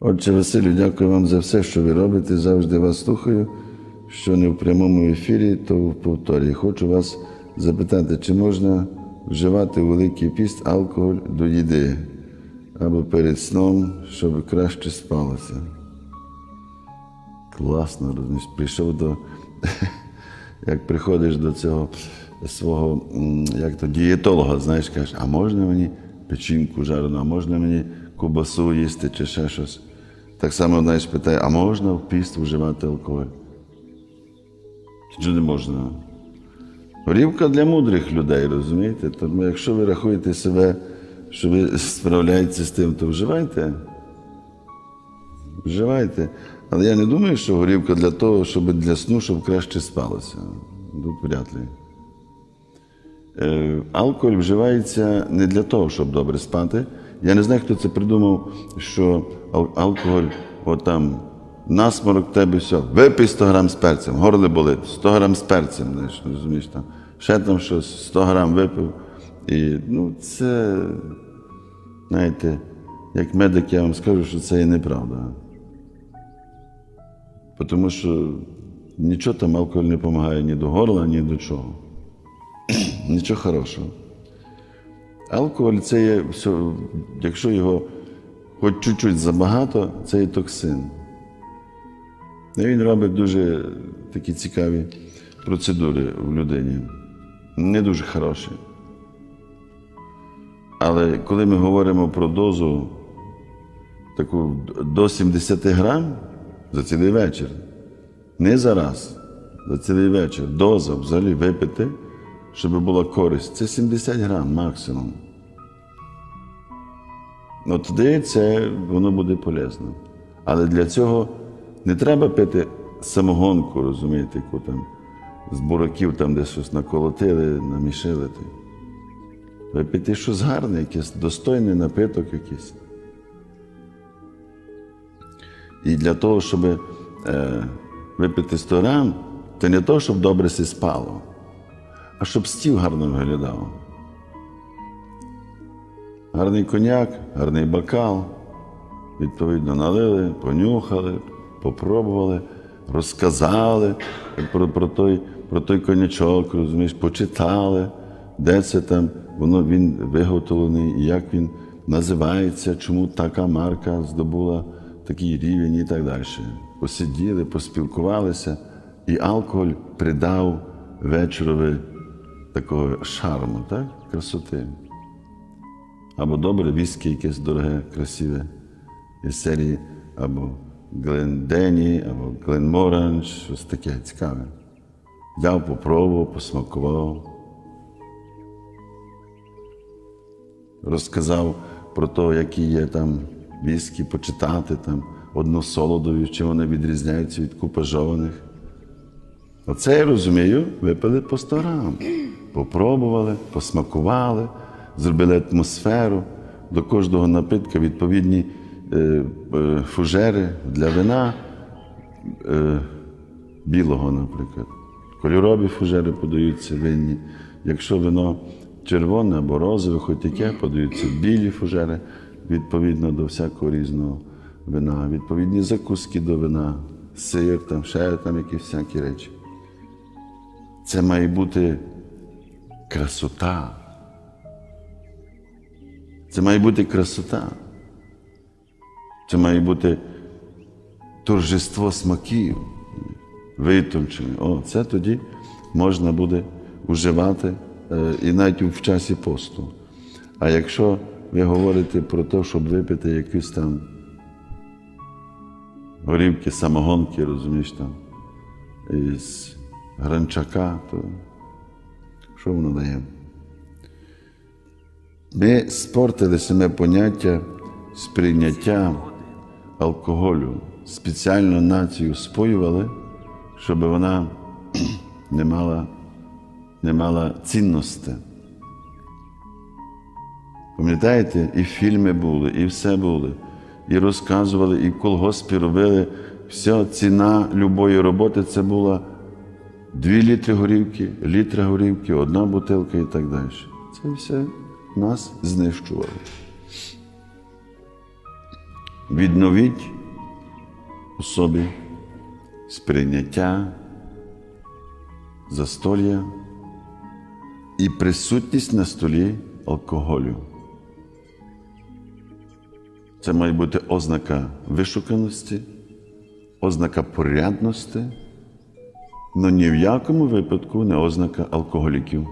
Отче Василю, дякую вам за все, що ви робите. Завжди вас слухаю. Що не в прямому ефірі, то в повторі. Хочу вас запитати, чи можна вживати Великий піст алкоголь до їди або перед сном, щоб краще спалося. Класно, розумієш, прийшов до, як приходиш до цього свого як то, дієтолога, знаєш, кажеш, а можна мені печінку жарену, а можна мені кубасу їсти чи ще щось. Так само, знаєш, питає, а можна в піст вживати алкоголь? Чи не можна? Горівка для мудрих людей, розумієте? Тому якщо ви рахуєте себе, що ви справляєтеся з тим, то вживайте. Вживайте. Але я не думаю, що горівка для того, щоб для сну, щоб краще спалося. Тут вряд ли. Е, алкоголь вживається не для того, щоб добре спати. Я не знаю, хто це придумав, що алкоголь, от там, насморок тебе все, випий 100 грам з перцем, горло болить, 100 грам з перцем, знаєш, розумієш там. Ще там щось, 100 грам випив. І ну, це, знаєте, як медик, я вам скажу, що це є неправда. Тому що нічого там алкоголь не допомагає ні до горла, ні до чого. Нічого хорошого. Алкоголь це є, якщо його хоч чуть-чуть забагато, це є токсин. І він робить дуже такі цікаві процедури в людині. Не дуже хороші. Але коли ми говоримо про дозу таку до 70 грам за цілий вечір, не за раз, за цілий вечір, доза взагалі випити, щоб була користь, це 70 грам максимум. Ну, тоді це воно буде полезно. Але для цього не треба пити самогонку, розумієте, яку там з бураків там десь щось наколотили, намішили. Ви пити щось гарне, якийсь достойний напиток якийсь. І для того, щоб е, випити 100 грам, це не то, щоб добре сі спало, а щоб стіл гарно виглядав. Гарний коньяк, гарний бокал, відповідно, налили, понюхали, попробували, розказали про, про, той, про той конячок, розумієш, почитали, де це там, воно він виготовлений, як він називається, чому така марка здобула такий рівень і так далі. Посиділи, поспілкувалися, і алкоголь придав вечорові такого шарму, так? красоти. Або добре віскі якесь дороге, красиве із серії, або Глендені, або Гленморанж, щось таке цікаве. Взяв, попробував, посмакував. Розказав про те, які є там віскі, почитати там односолодові, чим вони відрізняються від купажованих. Оце я розумію, випили по 100 грам. Попробували, посмакували, зробили атмосферу до кожного напитка відповідні е, е, фужери для вина е, білого, наприклад. Кольорові фужери подаються винні. Якщо вино червоне або розове, хоч яке, подаються білі фужери відповідно до всякого різного вина, відповідні закуски до вина, сир, там, ще там якісь всякі речі. Це має бути красота. Це має бути красота. Це має бути торжество смаків, витончене. О, це тоді можна буде вживати е, і навіть в часі посту. А якщо ви говорите про те, щоб випити якісь там горівки, самогонки, розумієш там, із гранчака, то що воно дає? Ми спортили саме поняття сприйняття алкоголю, спеціально націю споювали, щоб вона не мала, не мала цінності. Пам'ятаєте, і фільми були, і все були, і розказували, і в колгоспі робили. Вся ціна любої роботи це була 2 літри горівки, літра горівки, одна бутилка і так далі. Це все нас знищувало. Відновіть у собі сприйняття, застолля і присутність на столі алкоголю. Це має бути ознака вишуканості, ознака порядності, але ні в якому випадку не ознака алкоголіків.